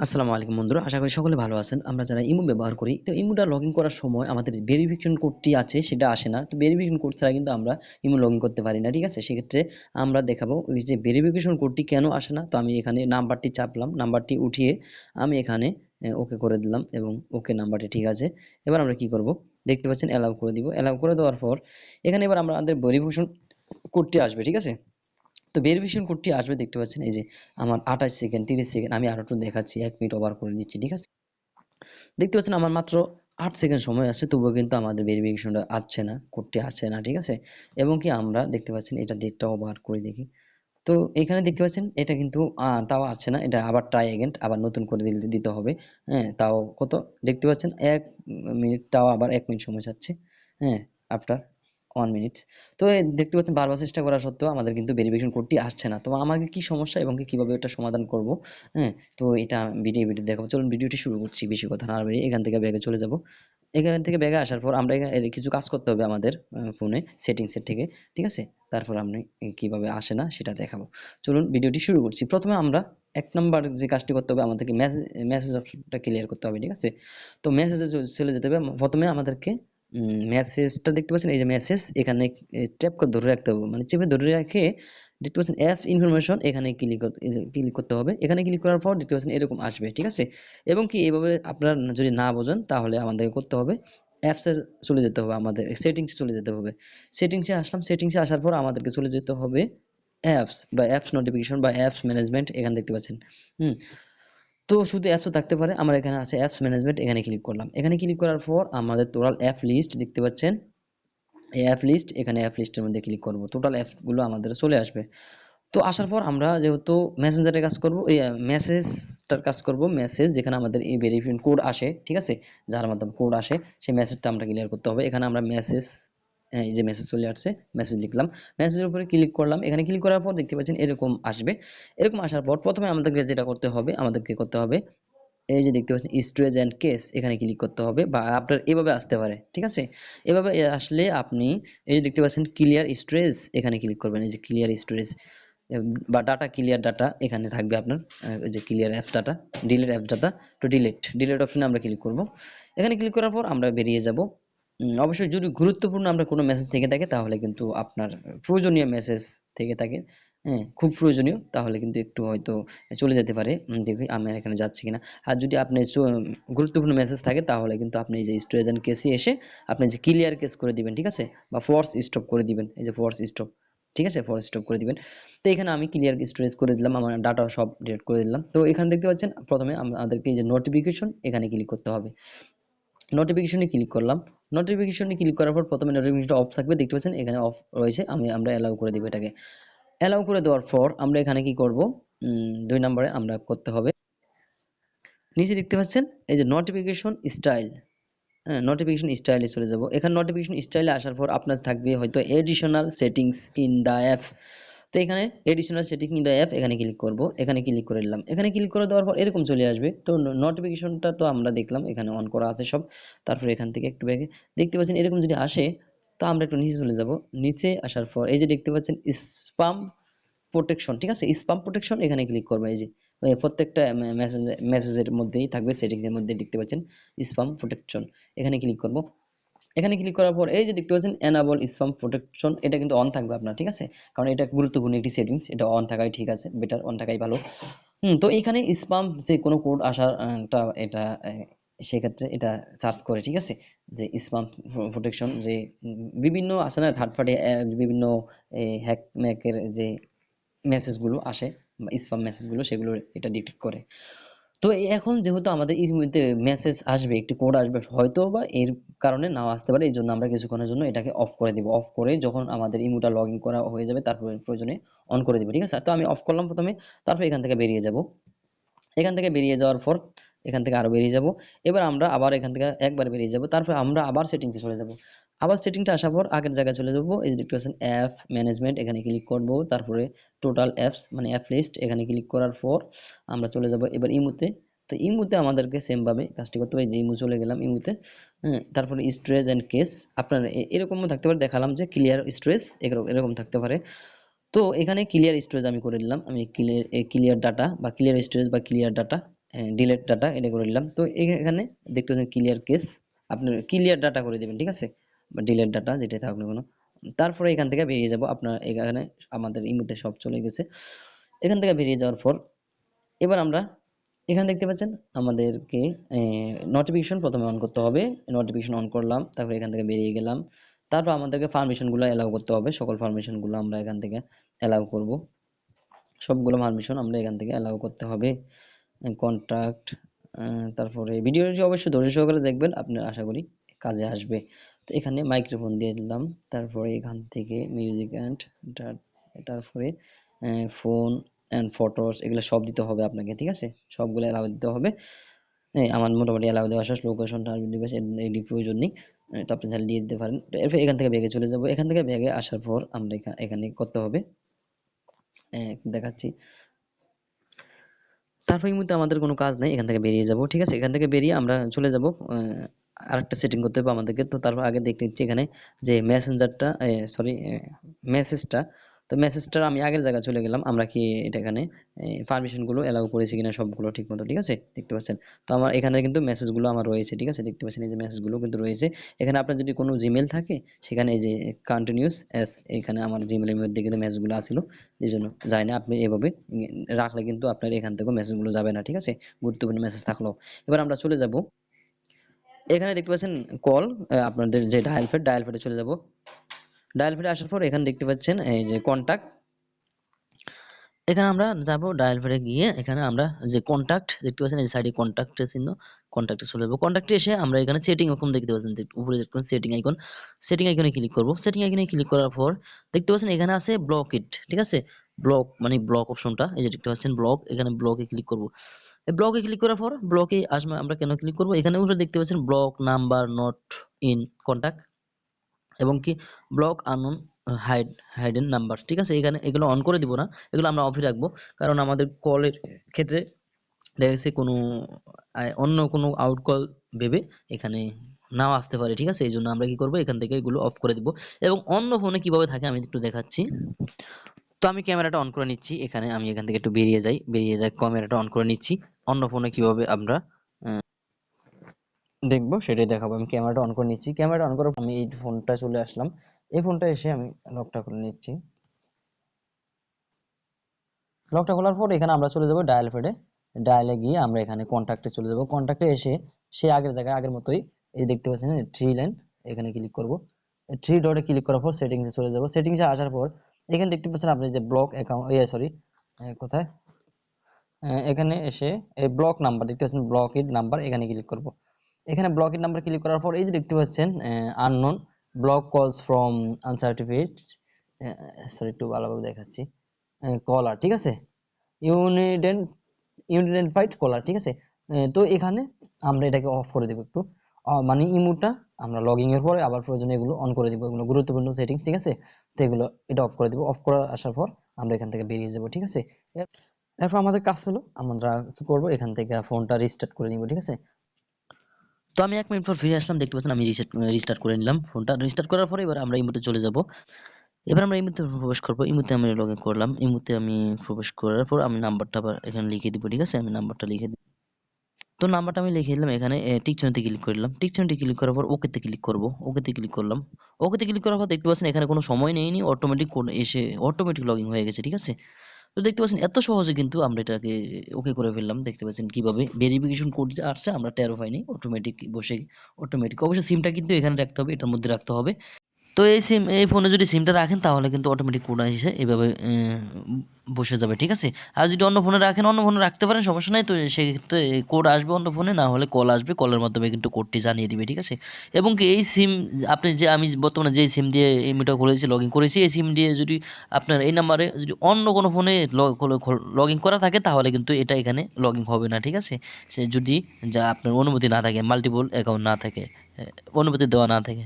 আসসালামু আলাইকুম বন্ধুরা, আশা করি সকলে ভালো আছেন। আমরা যারা ইমো ব্যবহার করি, তো ইমোটা লগ করার সময় আমাদের ভেরিফিকেশন কোডটি আছে সেটা আসে না। তো ভেরিফিকেশন কোড ছাড়া কিন্তু আমরা ইমো লগ করতে পারি না, ঠিক আছে? সেক্ষেত্রে আমরা দেখাবো ওই যে ভেরিফিকেশন কোডটি কেন আসে না, তো আমি এখানে নাম্বারটি চাপলাম নাম্বারটি উঠিয়ে আমি এখানে ওকে করে দিলাম এবং ওকে নাম্বারটি ঠিক আছে। এবার আমরা কি করব? দেখতে পাচ্ছেন অ্যালাউ করে দিব। অ্যালাউ করে দেওয়ার পর এখানে এবার আমরা আমাদের ভেরিফিকেশন কোডটি আসবে, ঠিক আছে? তো ভেরিফিকেশন কোডটি আসবে, দেখতে পাচ্ছেন, এই যে আমার আঠাশ সেকেন্ড তিরিশ সেকেন্ড আমি আরও একটু দেখাচ্ছি, এক মিনিট ওভার করে দিচ্ছি ঠিক আছে? দেখতে পাচ্ছেন, আমার মাত্র আট সেকেন্ড সময় আছে, তবুও কিন্তু আমাদের ভেরিফিকেশনটা আসছে না কোডটি আসছে না, ঠিক আছে? এবং কি আমরা দেখতে পাচ্ছেন, এটা ডেটটা ওভার করে দেখি। তো এখানে দেখতে পাচ্ছেন, এটা কিন্তু তাও আসছে না, এটা আবার ট্রাই এগেন্ট আবার নতুন করে দিলে, দিতে হবে হ্যাঁ তাও কত? দেখতে পাচ্ছেন, এক মিনিট তাও আবার এক মিনিট সময় যাচ্ছে হ্যাঁ আফটার ওয়ান মিনিট তো দেখতে পাচ্ছেন, বারবার চেষ্টা করা সত্ত্বেও আমাদের কিন্তু ভেরিফিকেশন কোডটি আসছে না। তো আমাকে কি সমস্যা এবং কীভাবে এটা সমাধান করব? হ্যাঁ তো এটা ভিডিও ভিডিও দেখাবো। চলুন ভিডিওটি শুরু করছি, বেশি কথা না বেরিয়ে এখান থেকে ব্যাগে চলে যাব। এখান থেকে ব্যাগে আসার পর আমরা কিছু কাজ করতে হবে আমাদের ফোনে সেটিংসের থেকে, ঠিক আছে? তারপর আপনি কীভাবে আসে না সেটা দেখাবো। চলুন ভিডিওটি শুরু করছি। প্রথমে আমরা এক নম্বর যে কাজটি করতে হবে আমাদেরকে মেসেজ মেসেজ অপশনটা ক্লিয়ার করতে হবে, ঠিক আছে? তো মেসেজে চলে যেতে হবে। প্রথমে আমাদেরকে মেসেজটা দেখতে পাচ্ছেন? এই যে মেসেজ এখানে ট্যাপ করে ধরে রাখতে হবে। মানে চেপে ধরে রেখে দেখতে পাচ্ছেন অ্যাপ ইনফরমেশন এখানে ক্লিক ক্লিক করতে হবে। এখানে ক্লিক করার পর দেখতে পাচ্ছেন, এরকম আসবে, ঠিক আছে? এবং কি এইভাবে আপনারা যদি না বোঝেন, তাহলে আমাদেরকে করতে হবে। অ্যাপসে চলে যেতে হবে আমাদের সেটিংসে চলে যেতে হবে। সেটিংসে আসলাম সেটিংসে আসার পর আমাদেরকে চলে যেতে হবে অ্যাপস বা অ্যাপস নোটিফিকেশন বা অ্যাপস ম্যানেজমেন্ট এখানে দেখতে পাচ্ছেন। হুম তো শুধু অ্যাপসও থাকতে পারে। আমার এখানে আছে অ্যাপস ম্যানেজমেন্ট এখানে ক্লিক করলাম। এখানে ক্লিক করার পর আমাদের টোটাল অ্যাপ লিস্ট দেখতে পাচ্ছেন। এই অ্যাপ লিস্ট এখানে অ্যাপ লিস্টের মধ্যে ক্লিক করব। টোটাল অ্যাপগুলো আমাদের চলে আসবে। তো আসার পর আমরা যেহেতু মেসেঞ্জারের কাজ করব, এই মেসেজটার কাজ করব। মেসেজ যেখানে আমাদের এই ভেরিফিকেশন কোড আসে, ঠিক আছে? যার মাধ্যমে কোড আসে, সেই মেসেজটা আমরা ক্লিয়ার করতে হবে। এখানে আমরা মেসেজ এই যে মেসেজ চলে আসছে মেসেজ লিখলাম। মেসেজের উপরে ক্লিক করলাম। এখানে ক্লিক করার পর দেখতে পাচ্ছেন এরকম আসবে। এরকম আসার পর প্রথমে আমাদেরকে যেটা করতে হবে, আমাদেরকে করতে হবে, এই যে দেখতে পাচ্ছেন স্টোরেজ অ্যান্ড কেস এখানে ক্লিক করতে হবে বা আপনার এভাবে আসতে পারে, ঠিক আছে? এভাবে আসলে আপনি এই যে দেখতে পাচ্ছেন ক্লিয়ার স্টোরেজ এখানে ক্লিক করবেন, এই যে ক্লিয়ার স্টোরেজ বা ডাটা ক্লিয়ার ডাটা এখানে থাকবে আপনার, এই যে clear app data delete app data to delete delete অপশনে আমরা ক্লিক করব। এখানে ক্লিক করার পর আমরা বেরিয়ে যাব। অবশ্যই যদি গুরুত্বপূর্ণ আমরা কোনো মেসেজ থেকে থাকে, তাহলে কিন্তু আপনার প্রয়োজনীয় মেসেজ থেকে থাকে। হ্যাঁ খুব প্রয়োজনীয়, তাহলে কিন্তু একটু হয়তো চলে যেতে পারে। দেখি আমি এখানে যাচ্ছি কিনা। আর যদি আপনি গুরুত্বপূর্ণ মেসেজ থাকে, তাহলে কিন্তু আপনি যে স্টোরেজ কেসে এসে আপনি যে ক্লিয়ার কেস করে দিবেন, ঠিক আছে? বা ফোর্স স্টপ করে দিবেন, এই যে ফোর্স স্টপ ঠিক আছে? ফোর্স স্টপ করে দিবেন। তো এখানে আমি ক্লিয়ার স্টোরেজ করে দিলাম, আমার ডাটা সব ডিলিট করে দিলাম। তো এখানে দেখতে পাচ্ছেন, প্রথমে আমাদেরকে এই যে নোটিফিকেশন এখানে ক্লিক করতে হবে। নোটিফিকেশনে ক্লিক করলাম। নোটিফিকেশনে ক্লিক করার পর প্রথমে নোটিফিকেশনটা অফ থাকবে। দেখতে পাচ্ছেন, এখানে অফ রয়েছে। আমি আমরা অ্যালাউ করে দিব এটাকে। অ্যালাউ করে দেওয়ার পর আমরা এখানে কি করব? দুই নম্বরে আমরা করতে হবে। নিচে দেখতে পাচ্ছেন, এই যে নোটিফিকেশন স্টাইল হ্যাঁ নোটিফিকেশন স্টাইলে চলে যাব। এখানে নোটিফিকেশন স্টাইলে আসার পর আপনার থাকবে হয়তো additional settings in the app তো এখানে additional setting in the app এখানে ক্লিক করব। এখানে ক্লিক করে দিলাম এখানে ক্লিক করে দেওয়ার পর এরকম চলে আসবে। তো নোটিফিকেশনটা তো আমরা দেখলাম। এখানে অন করা আছে সব। তারপর এখান থেকে একটু ব্যাগে দেখতে পাচ্ছেন এরকম যদি আসে, তো আমরা একটু নিচে চলে যাব। নিচে আসার পর এই যে দেখতে পাচ্ছেন স্পাম প্রোটেকশন ঠিক আছে? স্পাম প্রোটেকশন এখানে ক্লিক করব। এই যে প্রত্যেকটা মেসেজের মধ্যেই থাকবে সেটিংসের মধ্যে দেখতে পাচ্ছেন স্পাম প্রোটেকশন এখানে ক্লিক করব। এখানে ক্লিক করার পর এই যে দেখতে পাচ্ছেন এনাবল স্পাম প্রোটেকশন এটা কিন্তু অন থাকবে আপনার, ঠিক আছে? কারণ এটা গুরুত্বপূর্ণ একটি সেটিংস এটা অন থাকাই ঠিক আছে বেটার অন থাকাই ভালো। হুম, তো এখানে স্পাম যে কোনো কোড আসারটা এটা সেক্ষেত্রে এটা সার্চ করে, ঠিক আছে? যে স্পাম প্রোটেকশন যে বিভিন্ন আছে না থার্ড পার্টি বিভিন্ন হ্যাক ম্যাকের যে মেসেজগুলো আসে, বা স্পাম মেসেজগুলো সেগুলো এটা ডিটেক্ট করে। তো এখন যেহেতু আমাদের ইতিমধ্যে মেসেজ আসবে, একটি কোড আসবে হয়তো বা এর কারণে নাও আসতে পারে এই জন্য আমরা কিছুক্ষণের জন্য এটাকে অফ করে দিব। অফ করে যখন আমাদের ইমোটা লগ ইন করা হয়ে যাবে, তারপর প্রয়োজনে অন করে দিব, ঠিক আছে? তো আমি অফ করলাম প্রথমে, তারপর এখান থেকে বেরিয়ে যাব। এখান থেকে বেরিয়ে যাওয়ার পর এখান থেকে আরও বেরিয়ে যাব। এবার আমরা আবার এখান থেকে একবার বেরিয়ে যাব, তারপর আমরা আবার সেটিংসে চলে যাব। আবার সেটিংটা আসার পর আগের জায়গায় চলে যাব। এই দেখতে পাচ্ছেন অ্যাপ ম্যানেজমেন্ট এখানে ক্লিক করব। তারপরে টোটাল অ্যাপস মানে অ্যাপ লিস্ট এখানে ক্লিক করার পর আমরা চলে যাব এবার ইমুতে। তো ইমুতে আমাদেরকে সেমভাবে কাজটি করতে হবে। যে ইমু চলে গেলাম ইমুতে। হ্যাঁ তারপরে স্টোরেজ অ্যান্ড কেস আপনার এরকমও থাকতে পারে, দেখালাম যে ক্লিয়ার স্টোরেজ এরকম থাকতে পারে। তো এখানে ক্লিয়ার স্টোরেজ আমি করে দিলাম। আমি ক্লিয়ার ক্লিয়ার ডাটা বা ক্লিয়ার স্টোরেজ বা ক্লিয়ার ডাটা ডিলেট ডাটা এটা করে দিলাম। তো এখা- এখানে দেখতে পাচ্ছেন ক্লিয়ার কেস আপনার ক্লিয়ার ডাটা করে দেবেন, ঠিক আছে? বা ডিলেট ডাটা যেটাই থাকুক না কোনো, তারপরে এখান থেকে বেরিয়ে যাব আপনার এখানে, আমাদের ইমুতে সব চলে গেছে। এখান থেকে বেরিয়ে যাওয়ার পর, এবার আমরা এখানে দেখতে পাচ্ছেন, আমাদেরকে নোটিফিকেশন প্রথমে অন করতে হবে। নোটিফিকেশন অন করলাম, তারপরে এখান থেকে বেরিয়ে গেলাম। তারপর আমাদেরকে পারমিশনগুলো অ্যালাউ করতে হবে। সকল পারমিশনগুলো আমরা এখান থেকে অ্যালাউ করব। সবগুলো পারমিশন আমরা এখান থেকে অ্যালাউ করতে হবে। কন্ট্রাক্ট তারপরে ভিডিওটি অবশ্যই ধৈর্য সহকারে দেখবেন, আপনার আশা করি কাজে আসবে। তো এখানে মাইক্রোফোন দিয়ে দিলাম। তারপরে এখান থেকে মিউজিক অ্যান্ড তারপরে ফোন অ্যান্ড ফটোস এগুলো সব দিতে হবে আপনাকে, ঠিক আছে? সবগুলো অ্যালাউ দিতে হবে। আমার মোটামুটি অ্যালাউ দেওয়া শেষ। লোকেশন ডিভাইস প্রয়োজন নেই। তো আপনি চাইলে দিয়ে দিতে পারেন। তো এরপর এখান থেকে ব্যাগে চলে যাব। এখান থেকে ব্যাগে আসার পর আমরা এখানে করতে হবে। দেখাচ্ছি। তারপর এই মুহূর্তে আমাদের কোনো কাজ নেই। এখান থেকে বেরিয়ে যাব, ঠিক আছে? এখান থেকে বেরিয়ে আমরা চলে যাব আরেকটা সেটিং করতে হবে আমাদেরকে। তো তারপর আগে দেখতে নিচ্ছি এখানে যে মেসেঞ্জারটা সরি মেসেজটা তো মেসেজটা আমি আগের জায়গায় চলে গেলাম। আমরা কি এটা এখানে পারমিশনগুলো অ্যালাউ করেছি কিনা সবগুলো ঠিক মতো ঠিক আছে? দেখতে পাচ্ছেন? তো আমার এখানে কিন্তু মেসেজগুলো আমার রয়েছে, ঠিক আছে? দেখতে পাচ্ছেন এই যে মেসেজগুলো কিন্তু রয়েছে। এখানে আপনার যদি কোনো জিমেল থাকে, সেখানে এই যে কন্টিনিউস এস এখানে আমার জিমেলের মধ্যে কিন্তু মেসেজগুলো আসিল। এই জন্য যায় না, আপনি এভাবে রাখলে কিন্তু আপনার এখান থেকেও মেসেজগুলো যাবে না, ঠিক আছে? গুরুত্বপূর্ণ মেসেজ থাকলেও এবার আমরা চলে যাব এখানে দেখতে পাচ্ছেন কল আপনাদের যে ডায়াল ফেড ডায়াল ফেডে চলে যাব। ডায়াল ফেডে আসার পর এখানে দেখতে পাচ্ছেন এই যে কন্টাক্ট এখানে আমরা যাব ডায়াল ফেডে গিয়ে এখানে আমরা যে কন্টাক্ট দেখতে পাচ্ছেন এই সাইডে কন্টাক্টের চিহ্ন কন্টাক্টে চলে যাব। কন্টাক্টে এসে আমরা এখানে সেটিং এরকম দেখতে পাচ্ছেন উপরে দেখতে পাচ্ছেন সেটিং আইকন সেটিং আইকনে ক্লিক করব। সেটিং আইকনে ক্লিক করার পর দেখতে পাচ্ছেন এখানে আছে ব্লক ইট ঠিক আছে? ব্লক মানে ব্লক অপশনটা এই যে দেখতে পাচ্ছেন ব্লক এখানে ব্লকে ক্লিক করব। ব্লকে ক্লিক করার পর ব্লকে আসবে, আমরা কেন ক্লিক করব? এখানে উপরে দেখতে পাচ্ছেন block number not in contact এবং কি? Block unknown hide hidden number ঠিক আছে? এখানে এগুলো অন করে দিব না, এগুলো আমরা অফই রাখব। কারণ আমাদের কলের ক্ষেত্রে দেখা গেছে কোনো অন্য কোনো আউট কল ভেবে এখানে নাও আসতে পারে, ঠিক আছে? এই জন্য আমরা কি করব? এখান থেকে এগুলো অফ করে দিব। এবং অন্য ফোনে কীভাবে থাকে আমি একটু দেখাচ্ছি। তো আমি ক্যামেরাটা অন করে নিচ্ছি। এখানে আমি এখান থেকে একটু বেরিয়ে যাই। বেরিয়ে যাই, ক্যামেরাটা অন করে নিচ্ছি। অন্য ফোনে কীভাবে আমরা দেখব সেটাই দেখাবো। আমি ক্যামেরাটা অন করে নিচ্ছি। ক্যামেরাটা অন পর আমি এই ফোনটা চলে আসলাম। এই ফোনটা এসে আমি লকটা খুলে নিচ্ছি। লকটা খোলার পর এখানে আমরা চলে যাব ডায়াল ফেডে ডায়ালে গিয়ে আমরা এখানে কন্ট্যাক্টে চলে যাব। কন্ট্যাক্টে এসে সে আগের জায়গায়, আগের মতোই এই দেখতে পাচ্ছেন থ্রি লাইন এখানে ক্লিক করব। থ্রি ডটে ক্লিক করার পর সেটিংসে চলে যাব। সেটিংসে আসার পর এখানে দেখতে পাচ্ছেন আপনি যে ব্লক অ্যাকাউন্ট ইয়ে সরি কোথায়? এখানে এসে এই ব্লক নাম্বার দেখতে পাচ্ছেন ব্লক ইড নাম্বার এখানে ক্লিক করব। এখানে ব্লক ইড নাম্বার ক্লিক করার পর এই যে দেখতে পাচ্ছেন আননোন ব্লক কলস ফ্রম আনসার্টিফিকেট সরি একটু ভালোভাবে দেখাচ্ছি। কলার ঠিক আছে? ইউনিডেন্ট ইউনিডেন্টিফাইড কলার ঠিক আছে? তো এখানে আমরা এটাকে অফ করে দেবো একটু। মানে ইমুটা আমরা লগইন এর পরে আবার প্রয়োজনে এগুলো অন করে দিব, এগুলো গুরুত্বপূর্ণ সেটিংস ঠিক আছে? তো এগুলো, এটা অফ করে দিব। অফ করে আসার পর আমরা এখান থেকে বেরিয়ে যাব, ঠিক আছে? এরপর আমাদের কাজ হলো, আমরা কি করব? এখান থেকে ফোনটা রিস্টার্ট করে নিব, ঠিক আছে? তো আমি এক মিনিট পর ফিরে আসলাম, দেখতে পাচ্ছেন আমি রিসেট রিস্টার্ট করে নিলাম ফোনটা। রিস্টার্ট করার পরে এবার আমরা ইমোতে চলে যাব। এবার আমরা ইমোতে প্রবেশ করব। ইমোতে আমি লগ ইন করলাম ইমোতে আমি প্রবেশ করার পর আমি নাম্বারটা আবার এখানে লিখে দিব, ঠিক আছে? আমি নাম্বারটা লিখে দিই তো নাম্বারটা আমি লিখে দিলাম এখানে টিক চিহ্নতে ক্লিক করলাম টিক চিহ্নতে ক্লিক করার পর ওকেতে ক্লিক করব। ওকেতে ক্লিক করলাম। ওকেতে ক্লিক করার পর দেখতে পাচ্ছেন এখানে কোনো সময় নেয়নি অটোমেটিক এসে অটোমেটিক লগ হয়ে গেছে, ঠিক আছে? তো দেখতে পাচ্ছেন এত সহজে কিন্তু আমরা এটাকে ওকে করে ফেললাম। দেখতে পাচ্ছেন কীভাবে ভেরিফিকেশন কোড যে আসছে আমরা টেরো পাইনি অটোমেটিক বসে অটোমেটিক অবশ্যই সিমটা কিন্তু এখানে রাখতে হবে, এটার মধ্যে রাখতে হবে। তো এই সিম এই ফোনে যদি সিমটা রাখেন, তাহলে কিন্তু অটোমেটিক কোড এসে এভাবে বসে যাবে, ঠিক আছে? আর যদি অন্য ফোনে রাখেন, অন্য ফোনে রাখতে পারেন, সমস্যা নাই। তো সেক্ষেত্রে কোড আসবে অন্য ফোনে না হলে কল আসবে। কলের মাধ্যমে কিন্তু কোডটি জানিয়ে দিবে, ঠিক আছে? এবং কি এই সিম আপনি যে, আমি বর্তমানে যে সিম দিয়ে এমনিটা খুলেছি লগ ইন করেছি, এই সিম দিয়ে যদি আপনার এই নাম্বারে যদি অন্য কোনো ফোনে লগ ইন করা থাকে, তাহলে কিন্তু এটা এখানে লগ ইন হবে না, ঠিক আছে? সে যদি, যা আপনার অনুমতি না থাকে মাল্টিপল অ্যাকাউন্ট না থাকে অনুমতি দেওয়া না থাকে।